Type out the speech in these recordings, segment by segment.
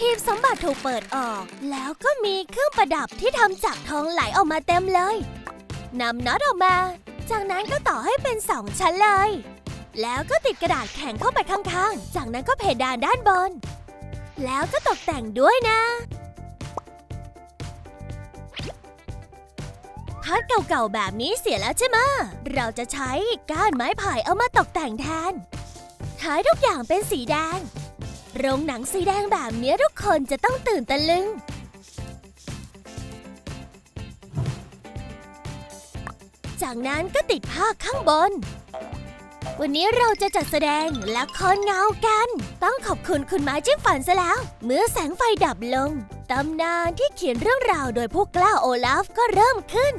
หีบสมบัติถูกเปิดออก แล้วก็มีเครื่องประดับที่ทำจากทองไหลออกมาเต็มเลยนำน็อตออกมา จากนั้นก็ต่อให้เป็นสองชั้นเลย แล้วก็ติดกระดาษแข็งเข้าไปข้างๆ จากนั้นก็เพดานด้านบน แล้วก็ตกแต่งด้วยนะพัดเก่าๆแบบนี้เสียแล้วใช่ไหมเราจะใช้ก้านไม้ไผ่เอามาตกแต่งแทนท้ายทุกอย่างเป็นสีแดง โรงหนังสีแดงแบบนี้ทุกคนจะต้องตื่นตะลึง จากนั้นก็ติดผ้าข้างบน วันนี้เราจะจัดแสดงละครเงากัน ต้องขอบคุณคุณไม้จิ้มฝันซะแล้ว เมื่อแสงไฟดับลง ตำนานที่เขียนเรื่องราวโดยผู้กล้าโอลาฟก็เริ่มขึ้น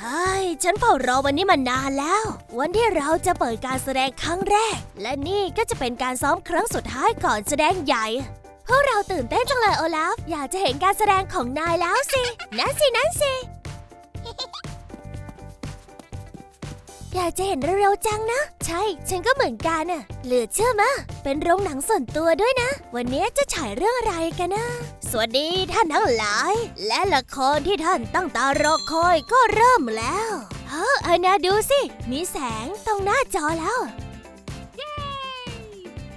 เฮ้ยฉันเฝ้ารอวันนี้มานานแล้ว วันที่เราจะเปิดการแสดงครั้งแรก และนี่ก็จะเป็นการซ้อมครั้งสุดท้ายก่อนแสดงใหญ่พวกเราตื่นเต้นจังเลยโอลาฟ อยากจะเห็นการแสดงของนายแล้วสิ นั่นสิ นั่นสิ อยากจะเห็นเร็วๆจังนะ ใช่ ฉันก็เหมือนกันน่ะเหลือเชื่อมะเป็นโรงหนังส่วนตัวด้วยนะ วันนี้จะฉายเรื่องอะไรกันนะ สวัสดีท่านทั้งหลาย และละครที่ท่านตั้งตารอคอยก็เริ่มแล้ว เฮ้ออานาดูสิ มีแสงตรงหน้าจอแล้ว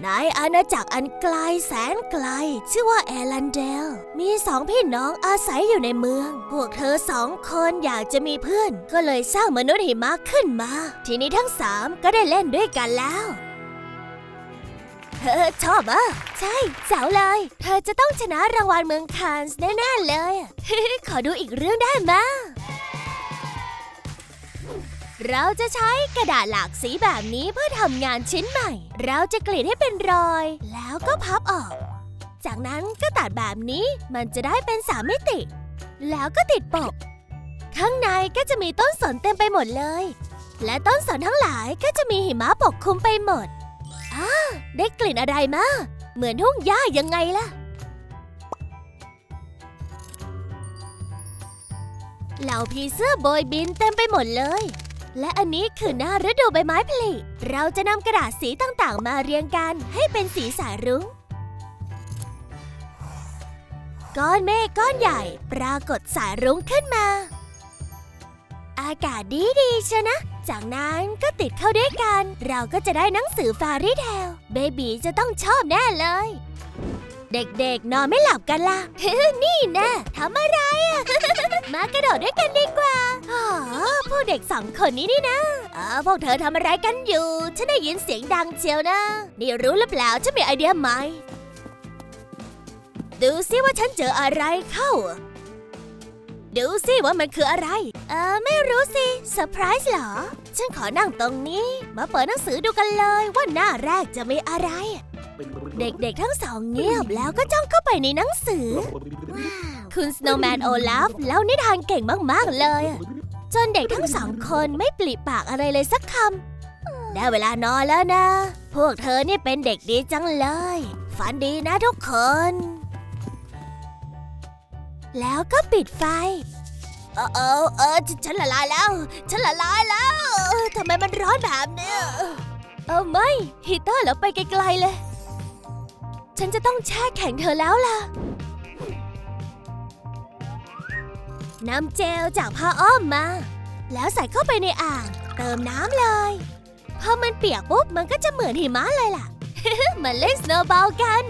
ในอาณาจักรอันไกลแสนไกล ชื่อว่าแอลันเดล มีสองพี่น้องอาศัยอยู่ในเมือง พวกเธอสองคนอยากจะมีเพื่อน ก็เลยสร้างมนุษย์หิมะขึ้นมา ทีนี้ทั้งสามก็ได้เล่นด้วยกันแล้วเธอชอบอะใช่เจ๋วเลย เธอจะต้องชนะรางวัลเมืองคานส์แน่ ๆ เลย ขอดูอีกเรื่องได้ไหม เราจะใช้กระดาษหลากสีแบบนี้เพื่อทำงานชิ้นใหม่ เราจะกรีดให้เป็นรอย แล้วก็พับออก จากนั้นก็ตัดแบบนี้มันจะได้เป็นสามมิติ แล้วก็ติดปก ข้างในก็จะมีต้นสนเต็มไปหมดเลย และต้นสนทั้งหลายก็จะมีหิมะปกคลุมไปหมดอ้าได้กลิ่นอะไรมาเหมือนทุ่งหญ้ายังไงล่ะเหล่าผีเสื้อโบยบินเต็มไปหมดเลย และอันนี้คือหน้าฤดูใบไม้ผลิ เราจะนำกระดาษสีต่างๆ มาเรียงกันให้เป็นสีสายรุ้ง ก้อนเมฆก้อนใหญ่ปรากฏสายรุ้งขึ้นมา อากาศดีดีๆเชนะ จากนั้นก็ติดเข้าด้วยกัน เราก็จะได้หนังสือฟารี่เทลเบบีจะต้องชอบแน่เลย เด็กๆ นอนไม่หลับกันล่ะ นี่น่ทำอะไรอะมากระโดดด้วยกันดีกว่าอ๋อพวกเด็กสองคนนี้นี่นะเออพวกเธอทำอะไรกันอยู่ ฉันได้ยินเสียงดังเชียวนะ นี่รู้หรือเปล่าฉันมีไอเดียใหม่ ดูสิว่าฉันเจออะไรเข้า ดูสิว่ามันคืออะไร เออไม่รู้สิเซอร์ไพรส์เหรอ ฉันขอนั่งตรงนี้ มาเปิดหนังสือดูกันเลยว่าหน้าแรกจะมีอะไร เด็กๆทั้งสองเงียบแล้วก็จ้องเข้าไปในหนังสือ คุณสโนว์แมนโอลาฟเล่านิทานเก่งมากๆเลยอะจนเด็กทั้งสองคนไม่ปลิปากอะไรเลยสักคำ ได้เวลานอนแล้วนะ พวกเธอนี่เป็นเด็กดีจังเลย ฝันดีนะทุกคน แล้วก็ปิดไฟ เออเออเออฉนฉันละลายแล้ว ฉันละลายแล้วเออทำไมมันร้อนแบบเนี้ยเออไม่ฮีเตอร์แล้วไปไกลๆเลย ฉันจะต้องแช่แข็งเธอแล้วล่ะนำเจลจากผ้าอ้อมมา แล้วใส่เข้าไปในอ่าง เติมน้ำเลย พอมันเปียกปุ๊บ มันก็จะเหมือนหิมะเลยล่ะ มาเล่นสโนว์บอลกัน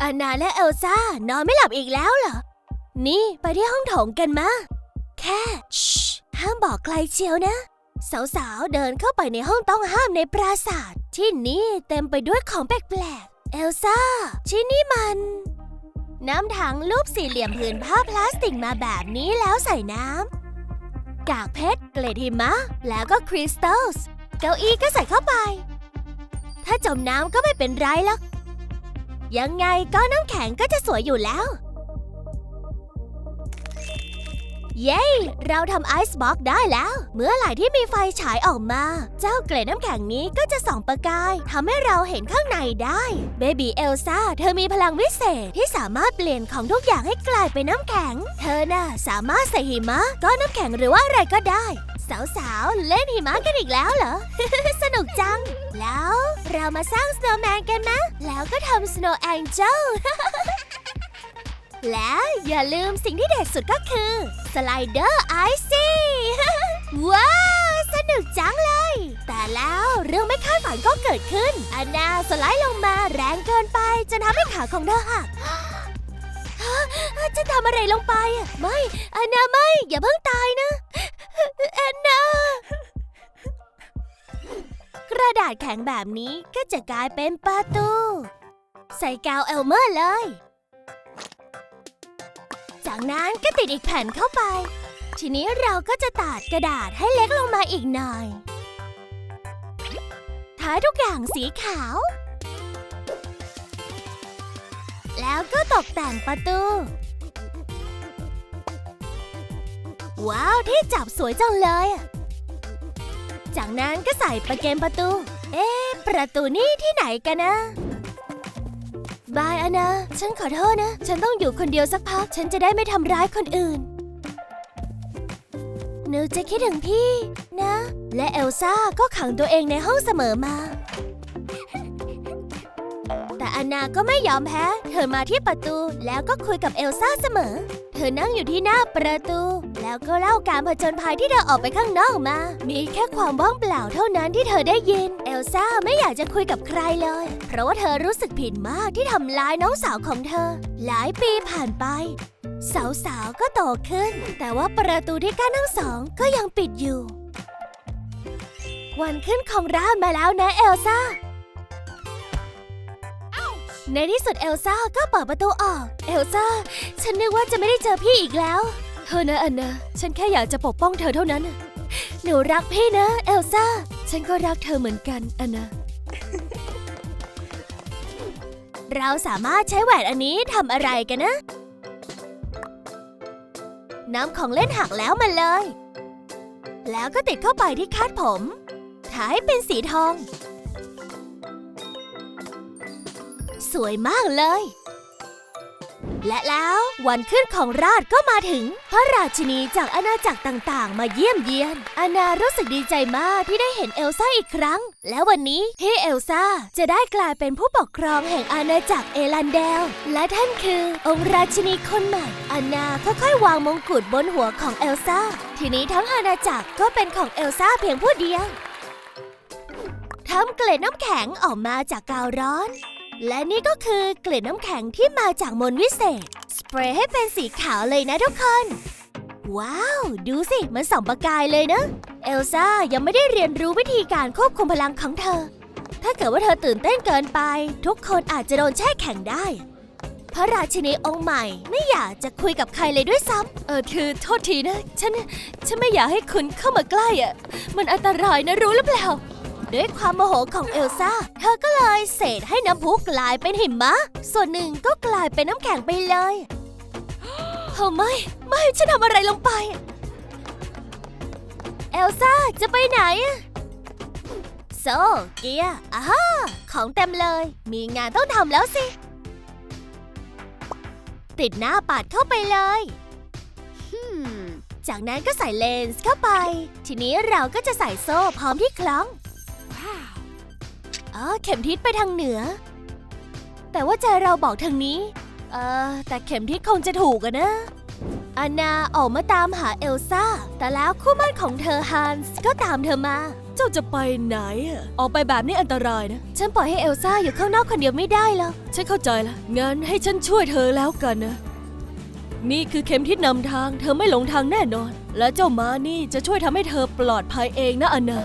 อานาและเอลซ่านอนไม่หลับอีกแล้วเหรอ นี่ไปที่ห้องโถงกันมา แค่ชห้ามบอกใครเชียวนะ สาวๆ เดินเข้าไปในห้องต้องห้ามในปราสาท ที่นี่เต็มไปด้วยของแปลกๆ เอลซ่า ที่นี่มัน น้ำถังรูปสี่เหลี่ยมผืนผ้าพลาสติกมาแบบนี้แล้วใส่น้ำ กากเพชร เกล็ดหิมะ แล้วก็คริสตัลส์ เก้าอี้ก็ใส่เข้าไป ถ้าจมน้ำก็ไม่เป็นไรหรอก ยังไงก็น้ำแข็งก็จะสวยอยู่แล้ว เย้ เราทำไอซ์บล็อกได้แล้ว เมื่อไหร่ที่มีไฟฉายออกมา เจ้าเกล็ดน้ำแข็งนี้ก็จะส่องประกายทำให้เราเห็นข้างในได้เบบีเอลซ่าเธอมีพลังวิเศษที่สามารถเปลี่ยนของทุกอย่างให้กลายเป็นน้ำแข็ง เธอน่ะสามารถใส่หิมะก้อนน้ำแข็งหรือว่าอะไรก็ได้ สาวๆ เล่นหิมะกันอีกแล้วเหรอ สนุกจัง แล้วเรามาสร้างสโนว์แมนกันนะแล้วก็ทำสโนว์แองเจิล และอย่าลืมสิ่งที่เด็ดสุดก็คือ สไลเดอร์ไอซี่ว้าว สนุกจังเลย แต่แล้วเรื่องไม่คาดฝันก็เกิดขึ้นอันนาสไลด์ลงมาแรงเกินไปจนทำให้ขาของเธอหักจะทำอะไรลงไป ไม่อันนาไม่ อย่าเพิ่งตายนะแอนนากระดาษแข็งแบบนี้ก็จะกลายเป็นประตู ใส่กาวเอลเมอร์เลย จากนั้นก็ติดอีกแผ่นเข้าไป ทีนี้เราก็จะตัดกระดาษให้เล็กลงมาอีกหน่อย ทาทุกอย่างสีขาว แล้วก็ตกแต่งประตู ว้าวที่จับสวยจังเลย จากนั้นก็ใส่ประเกนประตู เอ๊ะ ประตูนี่ที่ไหนกันนะ บายอานะฉันขอโทษนะ ฉันต้องอยู่คนเดียวสักพัก ฉันจะได้ไม่ทำร้ายคนอื่น หนูจะคิดถึงพี่นะ และเอลซ่าก็ขังตัวเองในห้องเสมอมา แต่อนาก็ไม่ยอมแพ้ เธอมาที่ประตูแล้วก็คุยกับเอลซ่าเสมอ เธอนั่งอยู่ที่หน้าประตู แล้วก็เล่าการผจญภัยที่เธอออกไปข้างนอกมา มีแค่ความว่างเปล่าเท่านั้นที่เธอได้ยิน เอลซ่าไม่อยากจะคุยกับใครเลย เพราะว่าเธอรู้สึกผิดมากที่ทำร้ายน้องสาวของเธอ หลายปีผ่านไป สาวๆก็โตขึ้น แต่ว่าประตูที่กั้นทั้งสองก็ยังปิดอยู่ วันขึ้นของร้านมาแล้วนะเอลซ่าในที่สุดเอลซ่าก็เปิดประตูออก เอลซ่า ฉันนึกว่าจะไม่ได้เจอพี่อีกแล้ว อนะอันนะ ฉันแค่อยากจะปกป้องเธอเท่านั้นน่ะหนูรักพี่นะ เอลซ่า ฉันก็รักเธอเหมือนกันอันนะ เราสามารถใช้แหวนอันนี้ทำอะไรกันนะ น้ำของเล่นหักแล้วมาเลย แล้วก็ติดเข้าไปที่คาดผมทาให้เป็นสีทอง สวยมากเลย และแล้ววันขึ้นของราชก็มาถึง พระราชินีจากอาณาจักรต่างๆ มาเยี่ยมเยียน อานารู้สึกดีใจมากที่ได้เห็นเอลซ่าอีกครั้ง และวันนี้ที่เอลซ่าจะได้กลายเป็นผู้ปกครองแห่งอาณาจักรเอลันเดล และท่านคือองค์ราชินีคนใหม่ อานาค่อยๆวางมงกุฎบนหัวของเอลซ่า ทีนี้ทั้งอาณาจักรก็เป็นของเอลซ่าเพียงผู้เดียวทำเกล็ดน้ำแข็งออกมาจากกาวร้อน และนี่ก็คือเกล็ดน้ำแข็งที่มาจากมนวิเศษ สเปรย์ให้เป็นสีขาวเลยนะทุกคน ว้าว ดูสิ มันส่องประกายเลยนะ เอลซ่ายังไม่ได้เรียนรู้วิธีการควบคุมพลังของเธอ ถ้าเกิดว่าเธอตื่นเต้นเกินไป ทุกคนอาจจะโดนแช่แข็งได้ พระราชินีองค์ใหม่ไม่อยากจะคุยกับใครเลยด้วยซ้ำเออคือโทษทีนะ ฉัน ฉันไม่อยากให้คุณเข้ามาใกล้อะ มันอันตรายนะรู้หรือเปล่า ด้วยความโมโหของเอลซ่า เธอก็เลยเศษให้น้ำพุกลายเป็นหิมะ ส่วนหนึ่งก็กลายเป็นน้ำแข็งไปเลยเฮ้ไม่ ไม่ฉันทำอะไรลงไป เอลซ่าจะไปไหนอะโซเกียอ่าของเต็มเลย มีงานต้องทำแล้วสิ ติดหน้าปัดเข้าไปเลยจากนั้นก็ใส่เลนส์เข้าไป ทีนี้เราก็จะใส่โซ่พร้อมที่คล้อง เข็มทิศไปทางเหนือ แต่ว่าใจเราบอกทางนี้ เออแต่เข็มทิศคงจะถูกอะนะอานาออกมาตามหาเอลซ่า แต่แล้วคู่หมั่นของเธอฮันส์ก็ตามเธอมา เจ้าจะไปไหนอะออกไปแบบนี้อันตรายนะ ฉันปล่อยให้เอลซ่าอยู่ข้างนอกคนเดียวไม่ได้หรอกฉันเข้าใจละงั้นให้ฉันช่วยเธอแล้วกันนะ นี่คือเข็มทิศนำทาง เธอไม่หลงทางแน่นอน และเจ้าม้านี่จะช่วยทำให้เธอปลอดภัยเองนะอันนา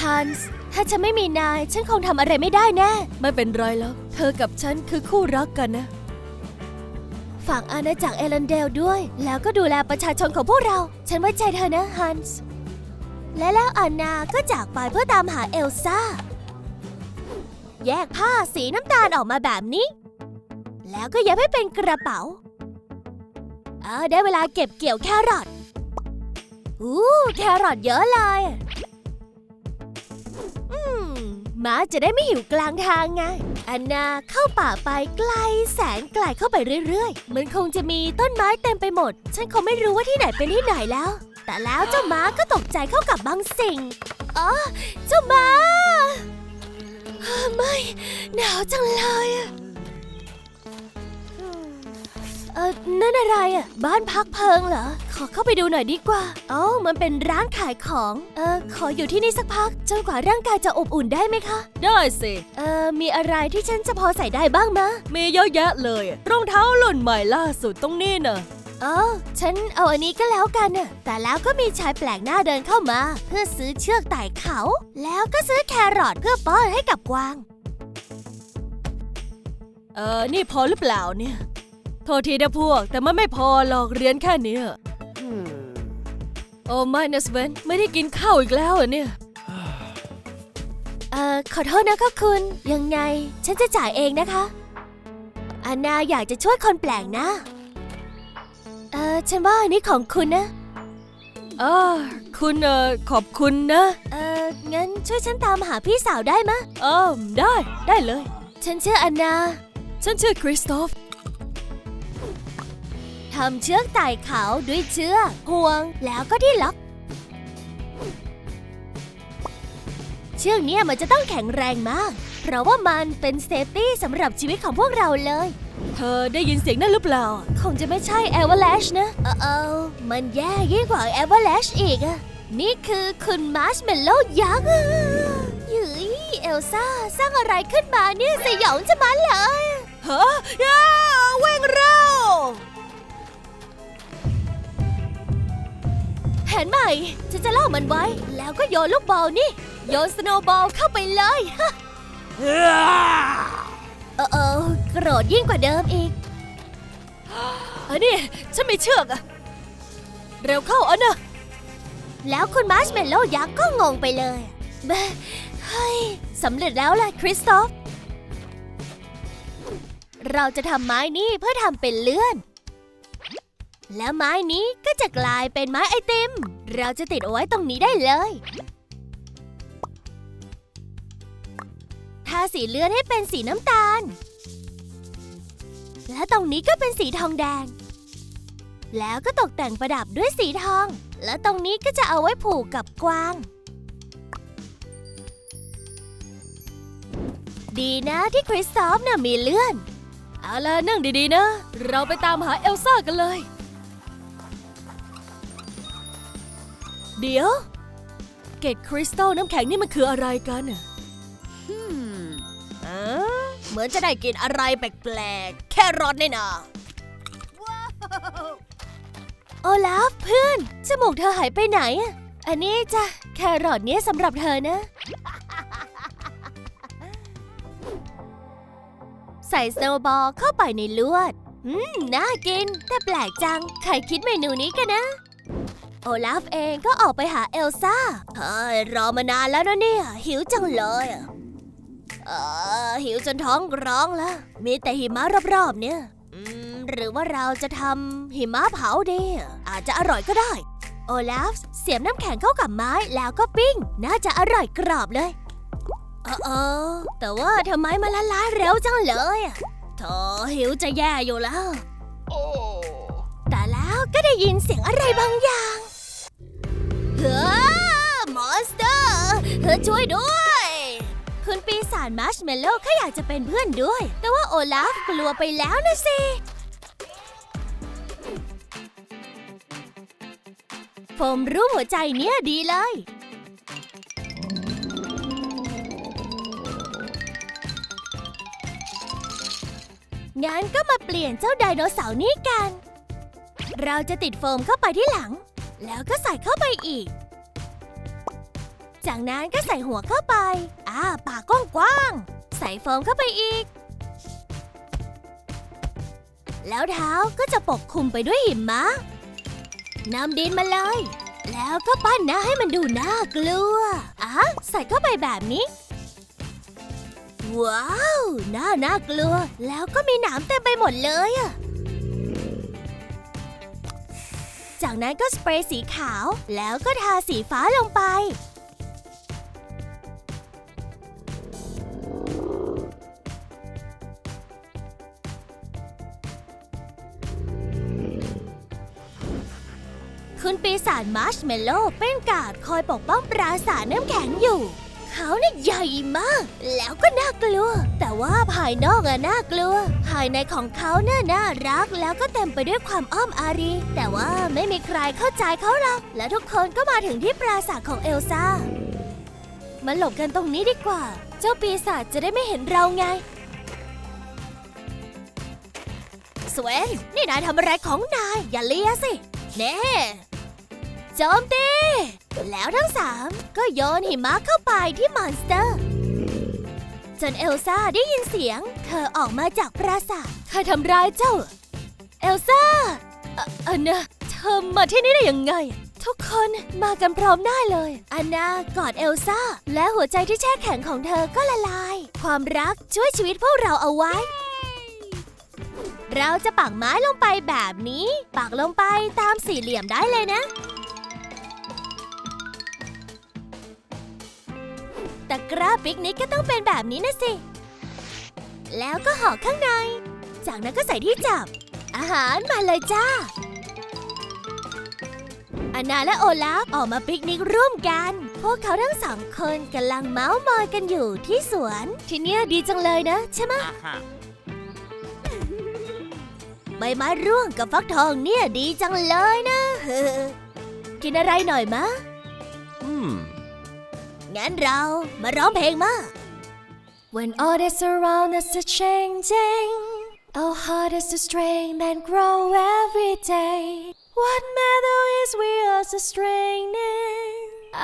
ฮันส์ ถ้าฉันไม่มีนาย ฉันคงทำอะไรไม่ได้แน่ ไม่เป็นไรแล้ว เธอกับฉันคือคู่รักกันนะ ฝากอาณาจักรเอลันเดลด้วย แล้วก็ดูแลประชาชนของพวกเรา ฉันไว้ใจเธอนะฮันส์ และแล้วอานาก็จากไปเพื่อตามหาเอลซ่า แยกผ้าสีน้ำตาลออกมาแบบนี้ แล้วก็เย็บให้เป็นกระเป๋า เออได้เวลาเก็บเกี่ยวแครอท อู้แครอทเยอะเลยอื ม้าจะได้ไม่หิวกลางทางไงอันนาเข้าป่าไปไกลแสนไกลเข้าไปเรื่อยๆ มันคงจะมีต้นไม้เต็มไปหมด ฉันคงไม่รู้ว่าที่ไหนเป็นที่ไหนแล้ว แต่แล้วเจ้าม้าก็ตกใจเข้ากับบางสิ่ง อ๋อ เจ้าม้า ไม่ หนาวจังเลยอะ เออนั่นอะไรอะ บ้านพักเพลิงเหรอ ขอเข้าไปดูหน่อยดีกว่าเอ้ามันเป็นร้านขายของ เออขออยู่ที่นี่สักพัก จนกว่าร่างกายจะอบอุ่นได้ไหมคะ ได้สิ เออมีอะไรที่ฉันจะพอใส่ได้บ้างมะมีเยอะแยะเลย รองเท้าหล่นใหม่ล่าสุดตรงนี้น่ะเออฉันเอาอันนี้ก็แล้วกันน่ะ แต่แล้วก็มีชายแปลกหน้าเดินเข้ามา เพื่อซื้อเชือกไต่เขา แล้วก็ซื้อแครอทเพื่อป้อนให้กับกวาง เออนี่พอหรือเปล่าเนี่ย โทษทีนะพวก แต่มันไม่พอหรอกเรียนแค่เนี้ยโอ้ไม่นะสเวนไม่ได้กินข้าวอีกแล้วเหรอเนี่ย เอ่อขอโทษนะคะคุณ ยังไง ฉันจะจ่ายเองนะคะอานาอยากจะช่วยคนแปลกหน้าเอ่อฉันว่าอันนี้ของคุณนะอ่าคุณเออขอบคุณนะเอ่องั้นช่วยฉันตามหาพี่สาวได้มะ เออได้ ได้เลย ฉันชื่ออันนา ฉันชื่อคริสโตฟ ทำเชือกไต่เขาด้วยเชือกห่วงแล้วก็ที่ล็อก เชือกเนี้ยมันจะต้องแข็งแรงมาก เพราะว่ามันเป็นเซฟตี้สำหรับชีวิตของพวกเราเลย เธอได้ยินเสียงนั่นหรือเปล่า คงจะไม่ใช่เอเวอร์แลชนะ เออเออมันแย่ยิ่งกว่าเอเวอร์แลชอีกอะนี่คือคุณมาร์ชเมลโล่ยักษ์อะหยืยเอลซ่าสร้างอะไรขึ้นมาเนี่ยสยองจะมันเลยฮะย่าเว่งเร็ว ผนใหม่ฉันจะล่อมันไว้ แล้วก็โยนลูกบอลนี่ โยนสโนว์บอลเข้าไปเลยเออเออโกรธยิ่งกว่าเดิมอีกอันนี้ฉันไม่เชือกอะเร็วเข้าอันนะแล้วคุณมาร์ชเมลโล่ยักษ์ก็งงไปเลยเบ้เฮ้ยสำเร็จแล้วแหละคริสโตฟเราจะทำไม้นี้เพื่อทำเป็นเลื่อน แล้วไม้นี้ก็จะกลายเป็นไม้ไอติม เราจะติดเอาไว้ตรงนี้ได้เลยทาสีเลือนให้เป็นสีน้ำตาล และตรงนี้ก็เป็นสีทองแดง แล้วก็ตกแต่งประดับด้วยสีทอง และตรงนี้ก็จะเอาไว้ผูกกับกวาง ดีนะที่คริสตอฟน่ะมีเลื่อน เอาล่ะนั่งดีๆนะ เราไปตามหาเอลซ่ากันเลย เดี๋ยว เกตคริสตัลน้ำแข็งนี่มันคืออะไรกันอะเออเหมือนจะได้กินอะไรแปลกๆ แครอทนี่นาโอลาฟเพื่อน จมูกเธอหายไปไหนอะอันนี้จ้ะแครอทเนี้ยสำหรับเธอนะ ใส่สโนว์บอลเข้าไปในลวด อืม น่ากิน แต่แปลกจัง ใครคิดเมนูนี้กันนะ โอลาฟเองก็ออกไปหาเอลซ่าเฮ้ยรอมานานแล้วนะเนี่ย หิวจังเลยอะเออหิวจนท้องร้องแล้ว มีแต่หิมะรอบๆเนี่ยอืมหรือว่าเราจะทำหิมะเผาดีอาจจะอร่อยก็ได้ โอลาฟเสียบน้ำแข็งเข้ากับไม้แล้วก็ปิ้ง น่าจะอร่อยกรอบเลยเออเออแต่ว่าทำไมมันละลายเร็วจังเลยอะโถหิวจะแย่อยู่แล้วแต่แล้วก็ได้ยินเสียงอะไรบางอย่าง เฮ้อมอนสเตอร์เธอช่วยด้วย คุณปีศาจมาร์ชเมลโล่แค่อยากจะเป็นเพื่อนด้วย แต่ว่าโอลาฟกลัวไปแล้วนะสิ ผมรู้หัวใจเนี่ยดีเลย งั้นก็มาเปลี่ยนเจ้าไดโนเสาร์นี้กัน เราจะติดโฟมเข้าไปที่หลัง แล้วก็ใส่เข้าไปอีก จากนั้นก็ใส่หัวเข้าไป อ่า ปากกว้างๆ ใส่โฟมเข้าไปอีก แล้วเท้าก็จะปกคลุมไปด้วยหิมะนำดินมาเลย แล้วก็ปั้นหน้าให้มันดูน่ากลัว อะ ใส่เข้าไปแบบนี้ว้าว น่า น่ากลัว แล้วก็มีหนามเต็มไปหมดเลยอะ จากนั้นก็สเปรย์สีขาว แล้วก็ทาสีฟ้าลงไป คุณปีศาจมาร์ชเมลโล่เป็นกาดคอยปกป้องปราสาทน้ำแข็งอยู่ เขาเนี่ยใหญ่มาก แล้วก็น่ากลัว แต่ว่าภายนอกอะน่ากลัว ภายในของเขาเนี่ยน่ารักแล้วก็เต็มไปด้วยความอ้อมอารี แต่ว่าไม่มีใครเข้าใจเขาหรอก และทุกคนก็มาถึงที่ปราสาทของเอลซ่า มาหลบกันตรงนี้ดีกว่า เจ้าปีศาจจะได้ไม่เห็นเราไงสเวนนี่นายทำอะไรของนาย อย่าเลียสิ เน่ จมตี แล้วทั้งสามก็โยนหิมะเข้าไปที่มอนสเตอร์ จนเอลซ่าได้ยินเสียง เธอออกมาจากปราสาทใครทำร้ายเจ้า เอลซ่าอันนาเธอมาที่นี่ได้ยังไง ทุกคนมากันพร้อมหน้าเลยอันนากอดเอลซ่า และหัวใจที่แช่แข็งของเธอก็ละลาย ความรักช่วยชีวิตพวกเราเอาไว้ เราจะปักไม้ลงไปแบบนี้ ปักลงไปตามสี่เหลี่ยมได้เลยนะ แต่กร้าปิกนิกก็ต้องเป็นแบบนี้นะสิ แล้วก็ห่อข้างใน จากนั้นก็ใส่ที่จับ อาหารมาเลยจ้า อานาและโอลาฟออกมาปิกนิกร่วมกัน พวกเขาทั้งสองคนกำลังเมาส์มอยกันอยู่ที่สวน ที่เนี่ยดีจังเลยนะ ใช่ไหม Aha. ใบไม้ร่วงกับฟักทองเนี่ยดีจังเลยนะ กินอะไรหน่อยมะ Hmm. งั้นเรามาร้องเพลงมา When all that's around us is changing Our heart is the strength that grow every day What matter is we are strengthening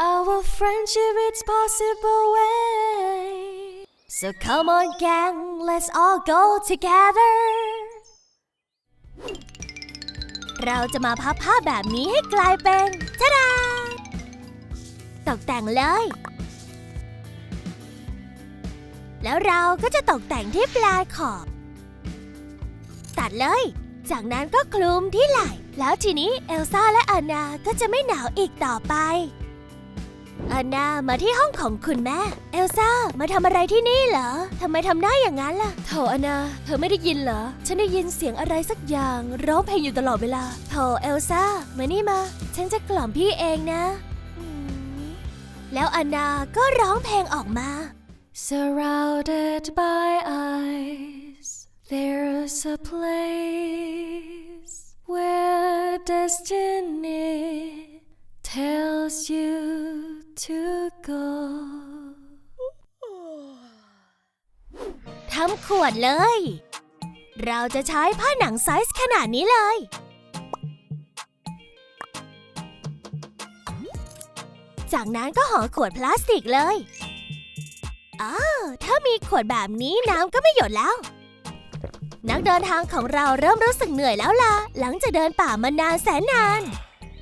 Our friendship it's possible way So come on gang let's all go together เราจะมาพับผ้าแบบนี้ให้กลายเป็นทะดา ตกแต่งเลย แล้วเราก็จะตกแต่งที่ปลายขอบ ตัดเลย จากนั้นก็คลุมที่ไหล่ แล้วทีนี้เอลซ่าและอานาก็จะไม่หนาวอีกต่อไป อานามาที่ห้องของคุณแม่ เอลซ่ามาทำอะไรที่นี่เหรอทำไมทำหน้าอย่างนั้นล่ะโถอานา เธอไม่ได้ยินเหรอ ฉันได้ยินเสียงอะไรสักอย่างร้องเพลงอยู่ตลอดเวลาโถเอลซ่ามานี่มา ฉันจะกล่อมพี่เองนะแล้วอานาก็ร้องเพลงออกมา Surrounded by eyes, there's a place where destiny tells you to go. ทำขวดเลย เราจะใช้ผ้าหนังไซส์ขนาดนี้เลย จากนั้นก็ห่อขวดพลาสติกเลย อ้าวถ้ามีขวดแบบนี้น้ำก็ไม่หยดแล้ว นักเดินทางของเราเริ่มรู้สึกเหนื่อยแล้วล่ะ หลังจากเดินป่ามานานแสนนาน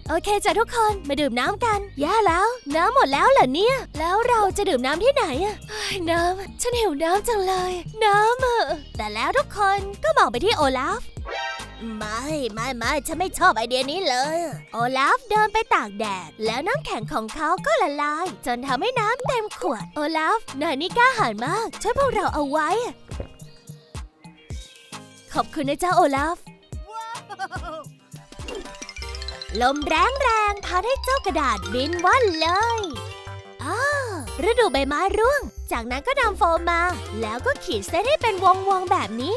โอเคจ้ะทุกคนมาดื่มน้ำกันแย่แล้ว น้ำหมดแล้วเหรอเนี่ย แล้วเราจะดื่มน้ำที่ไหนอะเฮ้ยน้ำ ฉันหิวน้ำจังเลย น้ำอะแต่แล้วทุกคนก็มองไปที่โอลาฟ ไม่ไม่ไม่ฉันไม่ชอบไอเดียนี้เลย โอลาฟเดินไปตากแดด แล้วน้ำแข็งของเขาก็ละลาย จนทำให้น้ำเต็มขวด โอลาฟนายนี่กล้าหาญมาก ช่วยพวกเราเอาไว้ ขอบคุณนะเจ๊ะโอลาฟลมแรงแรงๆพัดให้เจ้ากระดาษบินว่อนเลยอ้าฤดูใบไม้ร่วง จากนั้นก็นำโฟมมา แล้วก็ขีดเส้นให้เป็นวงวงๆแบบนี้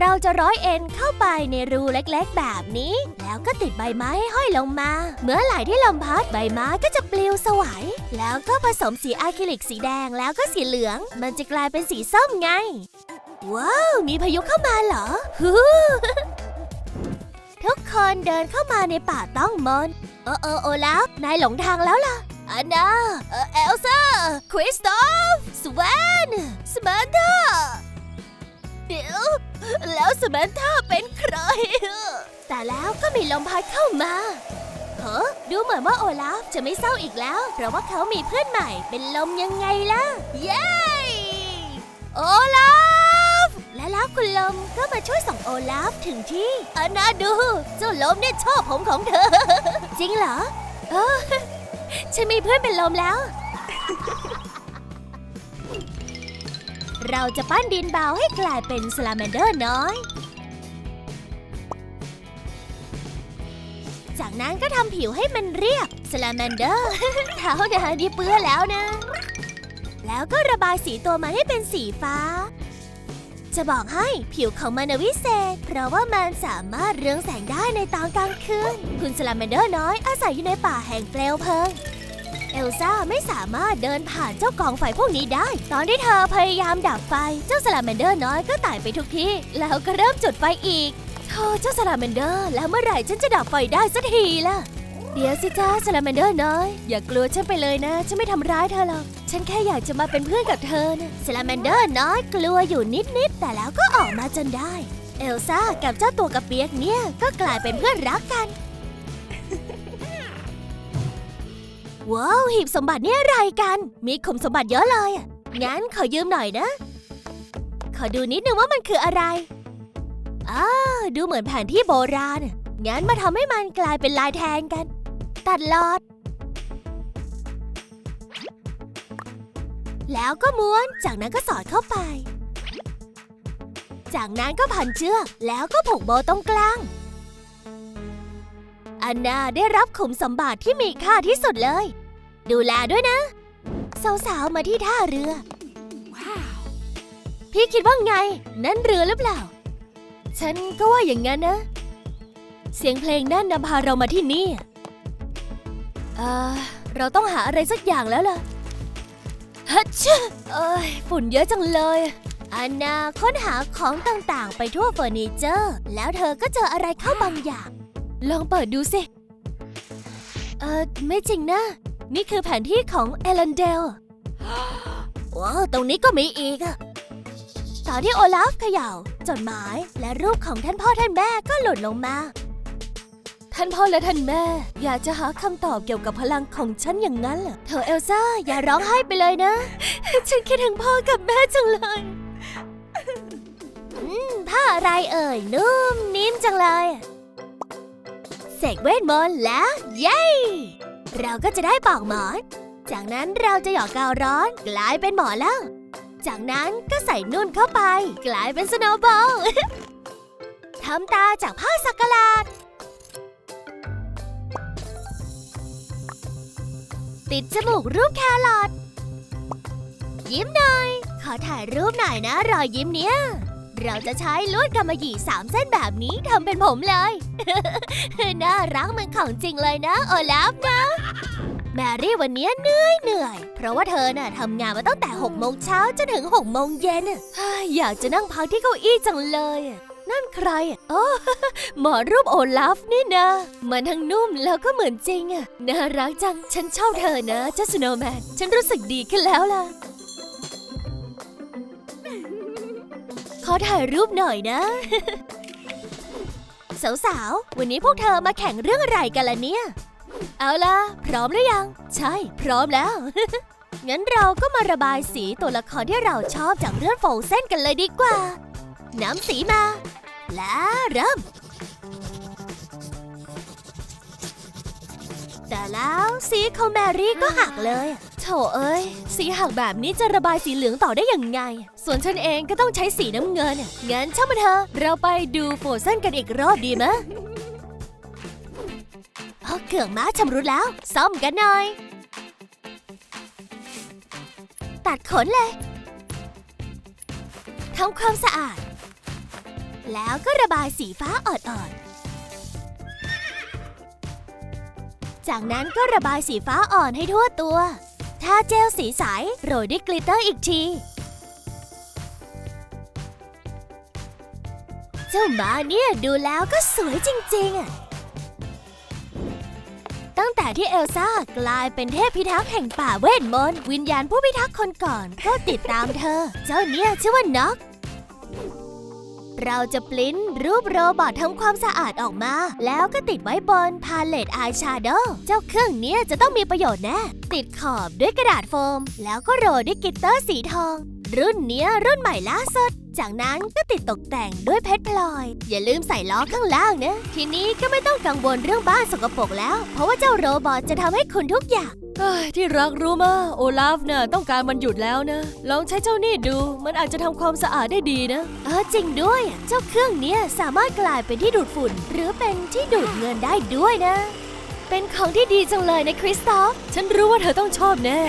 เราจะร้อยเอ็นเข้าไปในรูเล็กๆ แบบนี้ แล้วก็ติดใบไม้ให้ห้อยลงมา เมื่อไหร่ที่ลมพัดใบไม้ก็จะปลิวสวายแล้วก็ผสมสีอะคริลิกสีแดงแล้วก็สีเหลือง มันจะกลายเป็นสีส้มไง ว้าว มีพายุเข้ามาเหรอฮูทุกคนเดินเข้ามาในป่าต้องมนเออเออโอลาฟนายหลงทางแล้วล่ะอันนาเอลซ่าคริสตอฟสเวนสมันธา เดี๋ยว แล้วสมันธาเป็นใคร แต่แล้วก็มีลมพัดเข้ามาเฮ้อดูเหมือนว่าโอลาฟจะไม่เศร้าอีกแล้ว เพราะว่าเขามีเพื่อนใหม่เป็นลมยังไงล่ะ เย้ โอลาฟ และแล้วคุณลมก็มาช่วยส่งโอลาฟถึงที่อานาดู เจ้าลมเนี่ยชอบผมของเธอ จริงเหรอ เออฉันมีเพื่อนเป็นลมแล้ว เราจะปั้นดินเบาให้กลายเป็นสลาแมนเดอร์น้อย จากนั้นก็ทำผิวให้มันเรียบสลาแมนเดอร์เท้านะนี่เปื้อนแล้วนะ แล้วก็ระบายสีตัวมันให้เป็นสีฟ้า จะบอกให้ผิวของมันวิเศษ เพราะว่ามันสามารถเรืองแสงได้ในตอนกลางคืน คุณสลาแมนเดอร์น้อยอาศัยอยู่ในป่าแห่งเปลวเพลิง เอลซ่าไม่สามารถเดินผ่านเจ้ากองไฟพวกนี้ได้ ตอนที่เธอพยายามดับไฟ เจ้าสลาแมนเดอร์น้อยก็ไต่ไปทุกที่ แล้วก็เริ่มจุดไฟอีกโธ่เจ้าสลาแมนเดอร์ แล้วเมื่อไหร่ฉันจะดับไฟได้สักทีล่ะ เดี๋ยวสิจ้าสลาแมนเดอร์น้อย อย่ากลัวฉันไปเลยนะ ฉันไม่ทำร้ายเธอหรอก ฉันแค่อยากจะมาเป็นเพื่อนกับเธอนะสลาแมนเดอร์น้อยกลัวอยู่นิดๆ แต่แล้วก็ออกมาจนได้ เอลซ่ากับเจ้าตัวกระเปียกเนี่ยก็กลายเป็นเพื่อนรักกัน ว้าวหีบสมบัตินี่อะไรกัน มีขุมสมบัติเยอะเลยงั้นขอยืมหน่อยนะ ขอดูนิดนึงว่ามันคืออะไรอ้าดูเหมือนแผนที่โบราณงั้นมาทำให้มันกลายเป็นลายแทนกัน ตัดหลอด แล้วก็ม้วนจากนั้นก็สอดเข้าไป จากนั้นก็พันเชือกแล้วก็ผูกโบตรงกลางอันนาได้รับขุมสมบัติที่มีค่าที่สุดเลย ดูแลด้วยนะ สาวๆ มาที่ท่าเรือ พี่คิดว่าไง นั่นเรือหรือเปล่า ฉันก็ว่าอย่างนั้นนะ เสียงเพลงนั่นนำพาเรามาที่นี่เอ่อเราต้องหาอะไรสักอย่างแล้วล่ะฮัชะเอ้ยฝุ่นเยอะจังเลยอันนาค้นหาของต่างๆ ไปทั่วเฟอร์นิเจอร์ แล้วเธอก็เจออะไรเข้าบางอย่าง ลองเปิดดูสิ เออไม่จริงนะ นี่คือแผนที่ของเอลันเดล ว้าว ตรงนี้ก็มีอีกอะตอนที่โอลาฟเขย่า จดหมายและรูปของท่านพ่อท่านแม่ก็หล่นลงมา ท่านพ่อและท่านแม่ อยากจะหาคำตอบเกี่ยวกับพลังของฉันอย่างนั้นเหรอ เธอเอลซ่า อย่าร้องไห้ไปเลยนะ ฉันคิดถึงพ่อกับแม่จังเลยอืมผ้าอะไรเอ่ย นุ่มนิ่มจังเลย เสกเวทมนต์แล้ว เย้ เราก็จะได้ปอกหมอน จากนั้นเราจะหยอกกาวร้อนกลายเป็นหมอนแล้ว จากนั้นก็ใส่นุ่นเข้าไป กลายเป็นสโนว์บอลทำตาจากผ้าสักกะลาด ติดจมูกรูปแครอทยิ้มหน่อย ขอถ่ายรูปหน่อยนะรอยยิ้มเนี้ย เราจะใช้ลวดกำมะหยี่สามเส้นแบบนี้ทำเป็นผมเลย น่ารักเหมือนของจริงเลยนะโอลาฟนะ แมรี่วันนี้เหนื่อยเหนื่อย เพราะว่าเธอน่ะทำงานมาตั้งแต่6โมงเช้าจนถึง6โมงเย็นอยากจะนั่งพักที่เก้าอี้จังเลยนั่นใครอะโอ้หมอรูปโอลาฟนี่นะ มันทั้งนุ่มแล้วก็เหมือนจริงอะน่ารักจัง ฉันชอบเธอนะเจ้าสโนว์แมน ฉันรู้สึกดีขึ้นแล้วล่ะ ขอถ่ายรูปหน่อยนะ สาวๆ วันนี้พวกเธอมาแข่งเรื่องอะไรกันล่ะเนี่ย เอาล่ะ พร้อมหรือยัง ใช่ พร้อมแล้ว งั้นเราก็มาระบายสีตัวละครที่เราชอบจากเรื่องโฟเส้นกันเลยดีกว่า น้ำสีมา แล้วเริ่ม แต่แล้วสีของแมรี่ก็หักเลย ถเอ้ย สีหักแบบนี้จะระบายสีเหลืองต่อได้อยังไง ส่วนฉันเองก็ต้องใช้สีน้ำเงินอะงั้นช่างมันเถอะ เราไปดูโฟเส้นกันอีกรอบดีไหมะเอาเกือกม้าชำรุดแล้ว ซ่อมกันหน่อย ตัดขนเลยทำความสะอาด แล้วก็ระบายสีฟ้าอ่อนๆ จากนั้นก็ระบายสีฟ้าอ่อนให้ทั่วตัว ทาเจลสีใส โรยด้วยกลิตเตอร์อีกที เจ้ามาเนี่ยดูแล้วก็สวยจริงๆอะตั้งแต่ที่เอลซ่ากลายเป็นเทพพิทักษ์แห่งป่าเวทมนต์วิญญาณผู้พิทักษ์คนก่อนก็ติดตามเธอ เจ้าเนี่ยชื่อว่าน็อก เราจะปลิ้นรูปโรบอททำความสะอาดออกมา แล้วก็ติดไว้บนพาเลตอายแชโดว์เจ้าเครื่องนี้จะต้องมีประโยชน์แน่ติดขอบด้วยกระดาษโฟม แล้วก็โรยด้วยกิตเตอร์สีทอง รุ่นเนี้ยรุ่นใหม่ล่าสุด จากนั้นก็ติดตกแต่งด้วยเพชรพลอย อย่าลืมใส่ล้อข้างล่างนะ ทีนี้ก็ไม่ต้องกังวลเรื่องบ้านสกปรกแล้ว เพราะว่าเจ้าโรบอทจะทำให้คุณทุกอย่างเอ้ยที่รักรู้มาโอลาฟเนี่ยต้องการวันหยุดแล้วนะ ลองใช้เจ้านี่ดู มันอาจจะทำความสะอาดได้ดีนะ เออจริงด้วย เจ้าเครื่องเนี้ยสามารถกลายเป็นที่ดูดฝุ่น หรือเป็นที่ดูดเงินได้ด้วยนะ เป็นของที่ดีจังเลยนะคริสตอฟ ฉันรู้ว่าเธอต้องชอบแน่